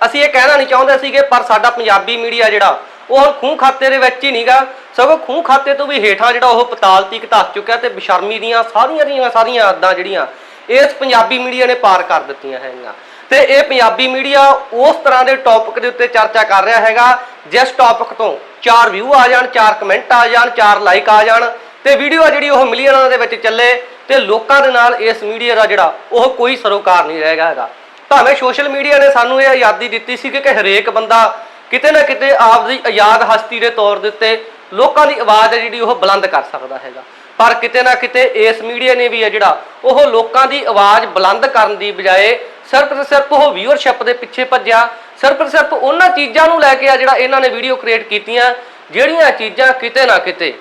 ਅਸੀਂ ਇਹ ਕਹਿਣਾ ਨਹੀਂ ਚਾਹੁੰਦੇ ਸੀਗੇ, ਪਰ ਸਾਡਾ ਪੰਜਾਬੀ ਮੀਡੀਆ ਜਿਹੜਾ, ਉਹ ਹੁਣ ਖੂਹ ਖਾਤੇ ਦੇ ਵਿੱਚ ਹੀ ਨਹੀਂਗਾ ਸਗੋਂ ਖੂਹ ਖਾਤੇ ਤੋਂ ਵੀ ਹੇਠਾਂ ਜਿਹੜਾ ਉਹ ਪਤਾਲ ਤੀਕ ਧੱਸ ਚੁੱਕਿਆ ਤੇ ਬਸ਼ਰਮੀ ਦੀਆਂ ਸਾਰੀਆਂ ਦੀਆਂ ਸਾਰੀਆਂ ਆਦਾਂ ਜਿਹੜੀਆਂ, ਇਸ ਪੰਜਾਬੀ ਮੀਡੀਆ ਨੇ ਪਾਰ ਕਰ ਦਿੱਤੀਆਂ ਹੈਗੀਆਂ। ਤੇ ਇਹ ਪੰਜਾਬੀ ਮੀਡੀਆ ਉਸ ਤਰ੍ਹਾਂ ਦੇ ਟੌਪਿਕ ਦੇ ਉੱਤੇ ਚਰਚਾ ਕਰ ਰਿਹਾ ਹੈਗਾ, ਜਿਸ ਟੌਪਿਕ ਤੋਂ ਚਾਰ ਵਿਊ ਆ ਜਾਣ, ਚਾਰ ਕਮੈਂਟ ਆ ਜਾਣ, ਚਾਰ ਲਾਈਕ ਆ ਜਾਣ, ਤੇ ਵੀਡੀਓ ਜਿਹੜੀ ਉਹ ਮਿਲੀਅਨਾਂ ਦੇ ਵਿੱਚ ਚੱਲੇ, ਤੇ ਲੋਕਾਂ ਦੇ ਨਾਲ ਇਸ ਮੀਡੀਆ ਦਾ ਜਿਹੜਾ, ਉਹ ਕੋਈ ਸਰੋਕਾਰ ਨਹੀਂ ਰਹੇਗਾ ਹੈਗਾ। ਭਾਵੇਂ ਸੋਸ਼ਲ ਮੀਡੀਆ ਨੇ ਸਾਨੂੰ ਇਹ ਆਜ਼ਾਦੀ ਦਿੱਤੀ ਸੀ ਕਿ ਹਰੇਕ ਬੰਦਾ ਕਿਤੇ ਨਾ ਕਿਤੇ ਆਪਦੀ ਆਜ਼ਾਦ ਹਸਤੀ ਦੇ ਤੌਰ ਦੇ ਉੱਤੇ ਲੋਕਾਂ ਦੀ ਆਵਾਜ਼ ਹੈ ਜਿਹੜੀ ਉਹ ਬੁਲੰਦ ਕਰ ਸਕਦਾ ਹੈਗਾ। ਪਰ ਕਿਤੇ ਨਾ ਕਿਤੇ ਇਸ ਮੀਡੀਆ ਨੇ ਵੀ ਹੈ ਜਿਹੜਾ ਉਹ ਲੋਕਾਂ ਦੀ ਆਵਾਜ਼ ਬੁਲੰਦ ਕਰਨ ਦੀ ਬਜਾਏ ਸਿਰਫ ਤੇ ਸਿਰਫ ਉਹ ਵਿਊਅਰਸ਼ਿਪ ਦੇ ਪਿੱਛੇ ਭੱਜਿਆ, ਸਿਰਫ ਤੇ ਸਿਰਫ ਉਹਨਾਂ ਚੀਜ਼ਾਂ ਨੂੰ ਲੈ ਕੇ ਆ ਜਿਹੜਾ ਇਹਨਾਂ ਨੇ ਵੀਡੀਓ ਕ੍ਰੀਏਟ ਕੀਤੀਆਂ, ਜਿਹੜੀਆਂ ਚੀਜ਼ਾਂ ਕਿਤੇ ਨਾ ਕਿਤੇ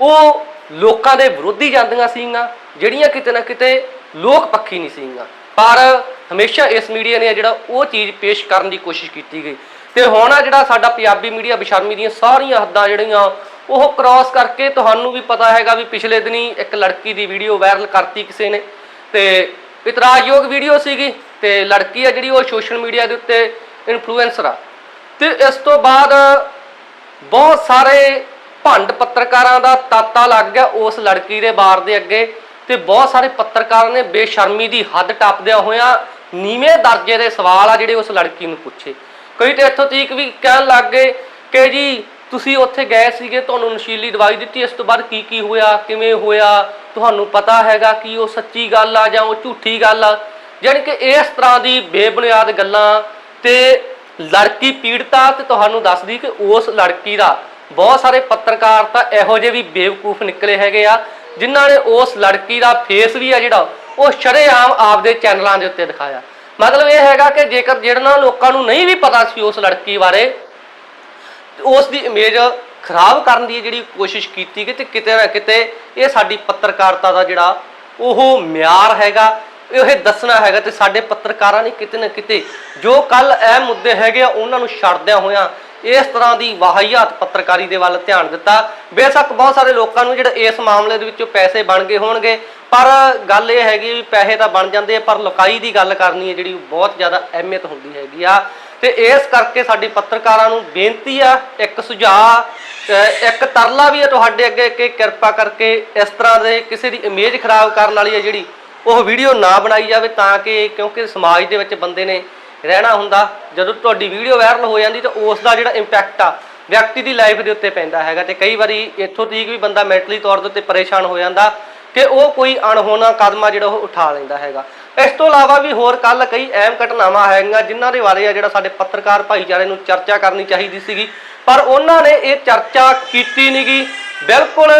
ਉਹ ਲੋਕਾਂ ਦੇ ਵਿਰੋਧੀ ਜਾਂਦੀਆਂ ਸੀਗੀਆਂ, ਜਿਹੜੀਆਂ ਕਿਤੇ ਨਾ ਕਿਤੇ ਲੋਕ ਪੱਖੀ ਨਹੀਂ ਸੀਗੀਆਂ। ਪਰ ਹਮੇਸ਼ਾ ਇਸ ਮੀਡੀਆ ਨੇ ਜਿਹੜਾ ਉਹ ਚੀਜ਼ ਪੇਸ਼ ਕਰਨ ਦੀ ਕੋਸ਼ਿਸ਼ ਕੀਤੀ ਗਈ। ਤੇ ਹੁਣ ਜਿਹੜਾ ਸਾਡਾ ਪੰਜਾਬੀ ਮੀਡੀਆ, ਬਿਸ਼ਰਮੀ ਦੀਆਂ ਸਾਰੀਆਂ ਹੱਦਾਂ ਜਿਹੜੀਆਂ, ਉਹ ਕ੍ਰਾਸ ਕਰਕੇ ਤੁਹਾਨੂੰ ਵੀ ਪਤਾ ਹੈਗਾ ਵੀ ਪਿਛਲੇ ਦਿਨੀ ਇੱਕ ਲੜਕੀ ਦੀ ਵੀਡੀਓ ਵਾਇਰਲ ਕਰਤੀ ਕਿਸੇ ਨੇ। ਤੇ ਇਤਰਾਜ਼ਯੋਗ ਵੀਡੀਓ ਸੀਗੀ ਤੇ ਲੜਕੀ ਆ ਜਿਹੜੀ ਉਹ ਸੋਸ਼ਲ ਮੀਡੀਆ ਦੇ ਉੱਤੇ ਇਨਫਲੂਐਂਸਰ ਆ। ਤੇ ਇਸ ਤੋਂ ਬਾਅਦ ਬਹੁਤ ਸਾਰੇ ਭੰਡ ਪੱਤਰਕਾਰਾਂ ਦਾ ਤਾਤਾ ਲੱਗ ਗਿਆ ਉਸ ਲੜਕੀ ਦੇ ਬਾਰ ਦੇ ਅੱਗੇ। ਤੇ ਬਹੁਤ ਸਾਰੇ ਪੱਤਰਕਾਰਾਂ ਨੇ ਬੇਸ਼ਰਮੀ ਦੀ ਹੱਦ ਟੱਪਦਿਆਂ ਹੋਇਆਂ ਨੀਵੇਂ ਦਰਜੇ ਦੇ ਸਵਾਲ ਆ ਜਿਹੜੇ ਉਸ ਲੜਕੀ ਨੂੰ ਪੁੱਛੇ। ਕਈ ਤੇ ਇੱਥੋਂ ਤੀਕ ਵੀ ਕਹਿਣ ਲੱਗ ਗਏ ਕਿ ਜੀ, ਤੁਸੀਂ ਉੱਥੇ ਗਏ ਸੀਗੇ, ਤੁਹਾਨੂੰ ਨਸ਼ੀਲੀ ਦਵਾਈ ਦਿੱਤੀ, ਇਸ ਤੋਂ ਬਾਅਦ ਕੀ ਕੀ ਹੋਇਆ, ਕਿਵੇਂ ਹੋਇਆ, ਤੁਹਾਨੂੰ ਪਤਾ ਹੈਗਾ ਕਿ ਉਹ ਸੱਚੀ ਗੱਲ ਆ ਜਾਂ ਉਹ ਝੂਠੀ ਗੱਲ ਆ। ਯਾਨੀ ਕਿ ਇਸ ਤਰ੍ਹਾਂ ਦੀ ਬੇਬੁਨਿਆਦ ਗੱਲਾਂ ਤੇ ਲੜਕੀ ਪੀੜਤਾ ਤੇ ਤੁਹਾਨੂੰ ਦੱਸਦੀ ਕਿ ਉਸ ਲੜਕੀ ਦਾ ਬਹੁਤ ਸਾਰੇ ਪੱਤਰਕਾਰ ਤਾਂ ਇਹੋ ਜਿਹੇ ਵੀ ਬੇਵਕੂਫ ਨਿਕਲੇ ਹੈਗੇ ਆ ਜਿਨ੍ਹਾਂ ਨੇ ਉਸ ਲੜਕੀ ਦਾ ਫੇਸ ਵੀ ਆ ਜਿਹੜਾ, ਉਹ ਸ਼ਰੇਆਮ ਆਪਦੇ ਚੈਨਲਾਂ ਦੇ ਉੱਤੇ ਦਿਖਾਇਆ। ਮਤਲਬ ਇਹ ਹੈਗਾ ਕਿ ਜੇਕਰ ਜਿਹੜਾ ਲੋਕਾਂ ਨੂੰ ਨਹੀਂ ਵੀ ਪਤਾ ਸੀ ਉਸ ਲੜਕੀ ਬਾਰੇ, ਤੇ ਉਸ ਦੀ ਇਮੇਜ ਖਰਾਬ ਕਰਨ ਦੀ ਜਿਹੜੀ ਕੋਸ਼ਿਸ਼ ਕੀਤੀ ਗਈ ਤੇ ਕਿਤੇ ਨਾ ਕਿਤੇ ਇਹ ਸਾਡੀ ਪੱਤਰਕਾਰਤਾ ਦਾ ਜਿਹੜਾ ਉਹ ਮਿਆਰ ਹੈਗਾ, ਇਹ ਦੱਸਣਾ ਹੈਗਾ ਤੇ ਸਾਡੇ ਪੱਤਰਕਾਰਾਂ ਨੇ ਕਿਤੇ ਨਾ ਕਿਤੇ ਜੋ ਕੱਲ ਇਹ ਮੁੱਦੇ ਹੈਗੇ ਆ, ਉਹਨਾਂ ਨੂੰ ਛੱਡਦਿਆਂ ਹੋਇਆਂ ਇਸ ਤਰ੍ਹਾਂ ਦੀ ਵਾਹੀਆਤ ਪੱਤਰਕਾਰੀ ਦੇ ਵੱਲ ਧਿਆਨ ਦਿੱਤਾ। ਬੇਸ਼ੱਕ ਬਹੁਤ ਸਾਰੇ ਲੋਕਾਂ ਨੂੰ ਜਿਹੜੇ ਇਸ ਮਾਮਲੇ ਦੇ ਵਿੱਚੋਂ ਪੈਸੇ ਬਣ ਗਏ ਹੋਣਗੇ, ਪਰ ਗੱਲ ਇਹ ਹੈਗੀ ਵੀ ਪੈਸੇ ਤਾਂ ਬਣ ਜਾਂਦੇ ਆ, ਪਰ ਲੁਕਾਈ ਦੀ ਗੱਲ ਕਰਨੀ ਹੈ ਜਿਹੜੀ ਬਹੁਤ ਜ਼ਿਆਦਾ ਅਹਿਮੀਅਤ ਹੁੰਦੀ ਹੈਗੀ ਆ। ਤੇ ਇਸ ਕਰਕੇ ਸਾਡੀ ਪੱਤਰਕਾਰਾਂ ਨੂੰ ਬੇਨਤੀ ਆ, ਇੱਕ ਸੁਝਾਅ ਇੱਕ ਤਰਲਾ ਵੀ ਹੈ ਤੁਹਾਡੇ ਅੱਗੇ ਕਿ ਕਿਰਪਾ ਕਰਕੇ ਇਸ ਤਰ੍ਹਾਂ ਦੇ ਕਿਸੇ ਦੀ ਇਮੇਜ ਖਰਾਬ ਕਰਨ ਵਾਲੀ ਹੈ ਜਿਹੜੀ ਉਹ ਵੀਡੀਓ ਨਾ ਬਣਾਈ ਜਾਵੇ ਤਾਂ ਕਿ ਕਿਉਂਕਿ ਸਮਾਜ ਦੇ ਵਿੱਚ ਬੰਦੇ ਨੇ ਰਹਿਣਾ ਹੁੰਦਾ, ਜਦੋਂ ਤੁਹਾਡੀ ਵੀਡੀਓ ਵਾਇਰਲ ਹੋ ਜਾਂਦੀ ਤਾਂ ਉਸ ਦਾ ਜਿਹੜਾ ਇੰਪੈਕਟ ਆ, ਵਿਅਕਤੀ ਦੀ ਲਾਈਫ ਦੇ ਉੱਤੇ ਪੈਂਦਾ ਹੈਗਾ ਤੇ ਕਈ ਵਾਰੀ ਇੱਥੋਂ ਤੀਕ ਵੀ ਬੰਦਾ ਮੈਂਟਲੀ ਤੌਰ ਦੇ ਉੱਤੇ ਪਰੇਸ਼ਾਨ ਹੋ ਜਾਂਦਾ ਕਿ ਉਹ ਕੋਈ ਅਣਹੋਣਾ ਕਦਮ ਆ ਜਿਹੜਾ ਉਹ ਉਠਾ ਲੈਂਦਾ ਹੈਗਾ। ਇਸ ਤੋਂ ਇਲਾਵਾ ਵੀ ਹੋਰ ਕੱਲ ਕਈ ਅਹਿਮ ਘਟਨਾਵਾਂ ਹੈਗੀਆਂ ਜਿਨ੍ਹਾਂ ਦੇ ਬਾਰੇ ਆ ਜਿਹੜਾ ਸਾਡੇ ਪੱਤਰਕਾਰ ਭਾਈਚਾਰੇ ਨੂੰ ਚਰਚਾ ਕਰਨੀ ਚਾਹੀਦੀ ਸੀਗੀ, ਪਰ ਉਹਨਾਂ ਨੇ ਇਹ ਚਰਚਾ ਕੀਤੀ ਨਹੀਂਗੀ ਬਿਲਕੁਲ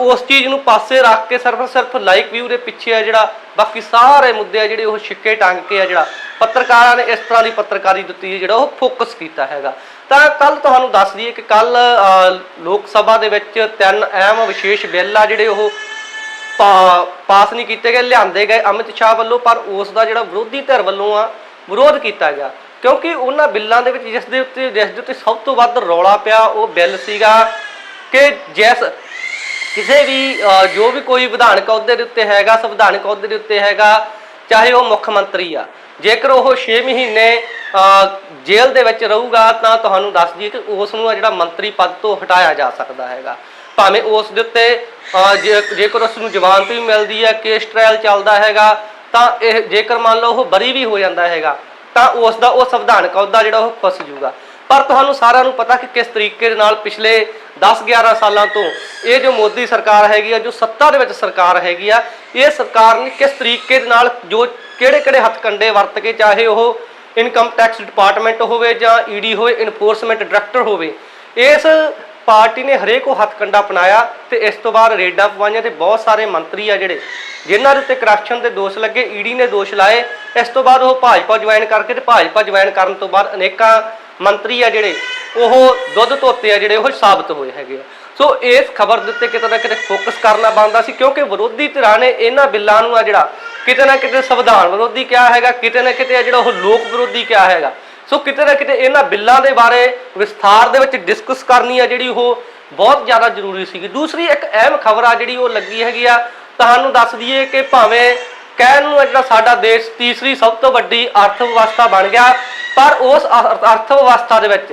ਉਸ ਚੀਜ਼ ਨੂੰ ਪਾਸੇ ਰੱਖ ਕੇ ਸਿਰਫ ਸਿਰਫ ਲਾਈਕ ਵਿਊ ਦੇ ਪਿੱਛੇ ਆ ਜਿਹੜਾ, ਬਾਕੀ ਸਾਰੇ ਮੁੱਦੇ ਆ ਜਿਹੜੇ ਉਹ ਛਿੱਕੇ ਟੰਗ ਕੇ ਆ ਜਿਹੜਾ ਪੱਤਰਕਾਰਾਂ ਨੇ ਇਸ ਤਰ੍ਹਾਂ ਦੀ ਪੱਤਰਕਾਰੀ ਦਿੱਤੀ ਹੈ, ਜਿਹੜਾ ਉਹ ਫੋਕਸ ਕੀਤਾ ਹੈਗਾ। ਤਾਂ ਕੱਲ ਤੁਹਾਨੂੰ ਦੱਸ ਦਈਏ ਕਿ ਕੱਲ ਲੋਕ ਸਭਾ ਦੇ ਵਿੱਚ ਤਿੰਨ ਅਹਿਮ ਵਿਸ਼ੇਸ਼ ਬਿੱਲ ਆ ਜਿਹੜੇ ਉਹ ਪਾ- ਪਾਸ ਨਹੀਂ ਕੀਤੇ ਗਏ, ਲਿਆਂਦੇ ਗਏ ਅਮਿਤ ਸ਼ਾਹ ਵੱਲੋਂ, ਪਰ ਉਸ ਦਾ ਜਿਹੜਾ ਵਿਰੋਧੀ ਧਿਰ ਵੱਲੋਂ ਆ, ਵਿਰੋਧ ਕੀਤਾ ਗਿਆ। ਕਿਉਂਕਿ ਉਹਨਾਂ ਬਿੱਲਾਂ ਦੇ ਵਿੱਚ ਜਿਸ ਦੇ ਉੱਤੇ, ਜਿਸ ਦੇ ਉੱਤੇ ਸਭ ਤੋਂ ਵੱਧ ਰੌਲਾ ਪਿਆ, ਉਹ ਬਿੱਲ ਸੀਗਾ ਕਿ ਜਿਸ ਕਿਸੇ ਵੀ ਜੋ ਵੀ ਕੋਈ ਵਿਧਾਨਕ ਅਹੁਦੇ ਦੇ ਉੱਤੇ ਹੈਗਾ, ਸੰਵਿਧਾਨਕ ਅਹੁਦੇ ਦੇ ਉੱਤੇ ਹੈਗਾ, ਚਾਹੇ ਉਹ ਮੁੱਖ ਮੰਤਰੀ ਆ। ਜੇਕਰ ਉਹ 6 ਮਹੀਨੇ ਜੇਲ੍ਹ ਦੇ ਵਿੱਚ ਰਹੂਗਾ, ਤਾਂ ਤੁਹਾਨੂੰ ਦੱਸ ਦਈਏ ਕਿ ਉਸ ਨੂੰ ਆ ਜਿਹੜਾ ਮੰਤਰੀ ਪਦ ਤੋਂ ਹਟਾਇਆ ਜਾ ਸਕਦਾ ਹੈਗਾ। ਭਾਵੇਂ ਉਸ ਦੇ ਉੱਤੇ ਜੇ- ਜੇਕਰ ਉਸ ਨੂੰ ਜ਼ਮਾਨਤ ਵੀ ਮਿਲਦੀ ਹੈ, ਕੇਸ ਟ੍ਰਾਇਲ ਚੱਲਦਾ ਹੈਗਾ, ਤਾਂ ਇਹ ਜੇਕਰ ਮੰਨ ਲਓ ਉਹ ਬਰੀ ਵੀ ਹੋ ਜਾਂਦਾ ਹੈਗਾ, ਤਾਂ ਉਸ ਦਾ ਉਹ ਸੰਵਿਧਾਨਕ ਅਹੁਦਾ ਜਿਹੜਾ ਉਹ ਫਸ ਜਾਊਗਾ ਪਰ ਤੁਹਾਨੂੰ ਸਾਰਿਆਂ ਨੂੰ ਪਤਾ ਕਿ ਕਿਸ ਤਰੀਕੇ ਦੇ ਨਾਲ ਪਿਛਲੇ 10-11 ਸਾਲਾਂ ਤੋਂ ਇਹ ਜੋ ਮੋਦੀ ਸਰਕਾਰ ਹੈਗੀ ਆ, ਜੋ ਸੱਤਾ ਦੇ ਵਿੱਚ ਸਰਕਾਰ ਹੈਗੀ ਆ, ਇਹ ਸਰਕਾਰ ਨੇ ਕਿਸ ਤਰੀਕੇ ਦੇ ਨਾਲ ਜੋ ਕਿਹੜੇ-ਕਿਹੜੇ ਹੱਥਕੰਡੇ ਵਰਤ ਕੇ ਚਾਹੇ ਉਹ ਇਨਕਮ ਟੈਕਸ ਡਿਪਾਰਟਮੈਂਟ ਹੋਵੇ ਜਾਂ ਈਡੀ ਹੋਵੇ ਇਨਫੋਰਸਮੈਂਟ ਡਾਇਰੈਕਟਰ ਹੋਵੇ, ਇਸ ਪਾਰਟੀ ਨੇ ਹਰੇਕ ਉਹ ਹੱਥਕੰਡਾ ਅਪਣਾਇਆ ਤੇ ਇਸ ਤੋਂ ਬਾਅਦ ਰੇਡਾਂ ਪਵਾਈਆਂ ਤੇ ਬਹੁਤ ਸਾਰੇ ਮੰਤਰੀ ਆ ਜਿਹੜੇ, ਜਿਨ੍ਹਾਂ ਦੇ ਉੱਤੇ ਕਰਪਸ਼ਨ ਦੇ ਦੋਸ਼ ਲੱਗੇ ਈਡੀ ਨੇ ਦੋਸ਼ ਲਾਏ, ਇਸ ਤੋਂ ਬਾਅਦ ਉਹ ਭਾਜਪਾ ਜੁਆਇਨ ਕਰਕੇ ਤੇ ਭਾਜਪਾ ਜੁਆਇਨ ਕਰਨ ਤੋਂ ਬਾਅਦ ਅਨੇਕਾਂ ਮੰਤਰੀ ਆ ਜਿਹੜੇ, ਉਹ ਦੁੱਧ ਧੋਤੇ ਆ ਜਿਹੜੇ, ਉਹ ਸਾਬਤ ਹੋਏ ਹੈਗੇ ਆ। ਸੋ ਇਸ ਖਬਰ ਦੇ ਉੱਤੇ ਕਿਤੇ ਨਾ ਕਿਤੇ ਫੋਕਸ ਕਰਨਾ ਬਣਦਾ ਸੀ, ਕਿਉਂਕਿ ਵਿਰੋਧੀ ਧਿਰਾਂ ਨੇ ਇਹਨਾਂ ਬਿੱਲਾਂ ਨੂੰ ਆ ਜਿਹੜਾ ਕਿਤੇ ਨਾ ਕਿਤੇ ਸੰਵਿਧਾਨ ਵਿਰੋਧੀ ਕਿਹਾ ਹੈਗਾ, ਕਿਤੇ ਨਾ ਕਿਤੇ ਆ ਜਿਹੜਾ ਉਹ ਲੋਕ ਵਿਰੋਧੀ ਕਿਹਾ ਹੈਗਾ। ਸੋ ਕਿਤੇ ਨਾ ਕਿਤੇ ਇਹਨਾਂ ਬਿੱਲਾਂ ਦੇ ਬਾਰੇ ਵਿਸਥਾਰ ਦੇ ਵਿੱਚ ਡਿਸਕਸ ਕਰਨੀ ਆ ਜਿਹੜੀ ਉਹ ਬਹੁਤ ਜ਼ਿਆਦਾ ਜ਼ਰੂਰੀ ਸੀਗੀ। ਦੂਸਰੀ ਇੱਕ ਅਹਿਮ ਖਬਰ ਆ ਜਿਹੜੀ ਉਹ ਲੱਗੀ ਹੈਗੀ ਆ, ਤੁਹਾਨੂੰ ਦੱਸ ਦਈਏ ਕਿ ਭਾਵੇਂ ਕਹਿਣ ਨੂੰ ਇਹ ਜਿਹੜਾ ਸਾਡਾ ਦੇਸ਼ ਤੀਸਰੀ ਸਭ ਤੋਂ ਵੱਡੀ ਅਰਥ ਵਿਵਸਥਾ ਬਣ ਗਿਆ ਪਰ ਉਸ ਅਰਥ ਵਿਵਸਥਾ ਦੇ ਵਿੱਚ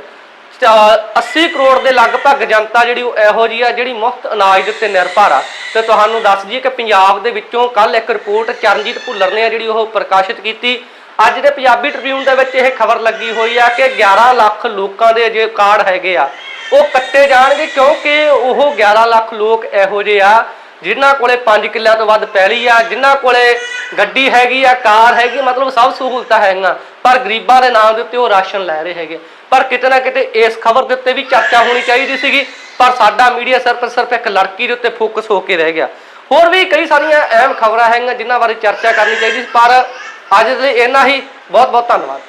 ਅ, 80 ਕਰੋੜ ਦੇ ਲਗਭਗ ਜਨਤਾ ਜਿਹੜੀ ਉਹ ਇਹੋ ਜੀ ਆ ਜਿਹੜੀ ਮੁਫਤ ਅਨਾਜ ਦੇ ਉੱਤੇ ਨਿਰਭਰ ਆ। ਤੇ ਤੁਹਾਨੂੰ ਦੱਸ ਦਈਏ ਕਿ ਪੰਜਾਬ ਦੇ ਵਿੱਚੋਂ ਕੱਲ ਇੱਕ ਰਿਪੋਰਟ ਚਰਨਜੀਤ ਭੁੱਲਰ ਨੇ ਜਿਹੜੀ ਉਹ ਪ੍ਰਕਾਸ਼ਿਤ ਕੀਤੀ। ਅੱਜ ਦੇ ਪੰਜਾਬੀ ਟ੍ਰਿਬਿਊਨ ਦੇ ਵਿੱਚ ਇਹ ਖਬਰ ਲੱਗੀ ਹੋਈ ਆ ਕਿ 11 ਲੱਖ ਲੋਕਾਂ ਦੇ ਜੇ ਕਾਰਡ ਹੈਗੇ ਆ। ਉਹ ਕੱਟੇ ਜਾਣਗੇ ਕਿਉਂਕਿ ਉਹ 11 ਲੱਖ ਲੋਕ ਇਹੋ ਜਿਹੇ ਆ ਜਿਨ੍ਹਾਂ ਕੋਲੇ 5 ਕਿੱਲਿਆਂ ਤੋਂ ਵੱਧ ਪੈਲੀ ਆ ਜਿਨ੍ਹਾਂ ਕੋਲੇ ਗੱਡੀ ਹੈਗੀ ਆ, ਕਾਰ ਹੈਗੀ, ਮਤਲਬ ਸਭ ਸਹੂਲਤਾਂ ਹੈਗੀਆਂ। ਪਰ ਗਰੀਬਾਂ ਦੇ ਨਾਮ ਦੇ ਉੱਤੇ ਉਹ ਰਾਸ਼ਨ ਲੈ ਰਹੇ ਹੈਗੇ। ਪਰ ਕਿਤੇ ਨਾ ਕਿਤੇ ਇਸ ਖਬਰ ਦੇ ਉੱਤੇ ਵੀ ਚਰਚਾ ਹੋਣੀ ਚਾਹੀਦੀ ਸੀਗੀ, ਪਰ ਸਾਡਾ ਮੀਡੀਆ ਸਿਰਫ ਸਿਰਫ ਇੱਕ ਲੜਕੀ ਦੇ ਉੱਤੇ ਫੋਕਸ ਹੋ ਕੇ ਰਹਿ ਗਿਆ। ਹੋਰ ਵੀ ਕਈ ਸਾਰੀਆਂ ਅਹਿਮ ਖਬਰਾਂ ਹੈਗੀਆਂ ਜਿਨ੍ਹਾਂ ਬਾਰੇ ਚਰਚਾ ਕਰਨੀ ਚਾਹੀਦੀ ਸੀ, ਪਰ ਅੱਜ ਦੇ ਲਈ ਇੰਨਾ ਹੀ। ਬਹੁਤ ਬਹੁਤ ਧੰਨਵਾਦ।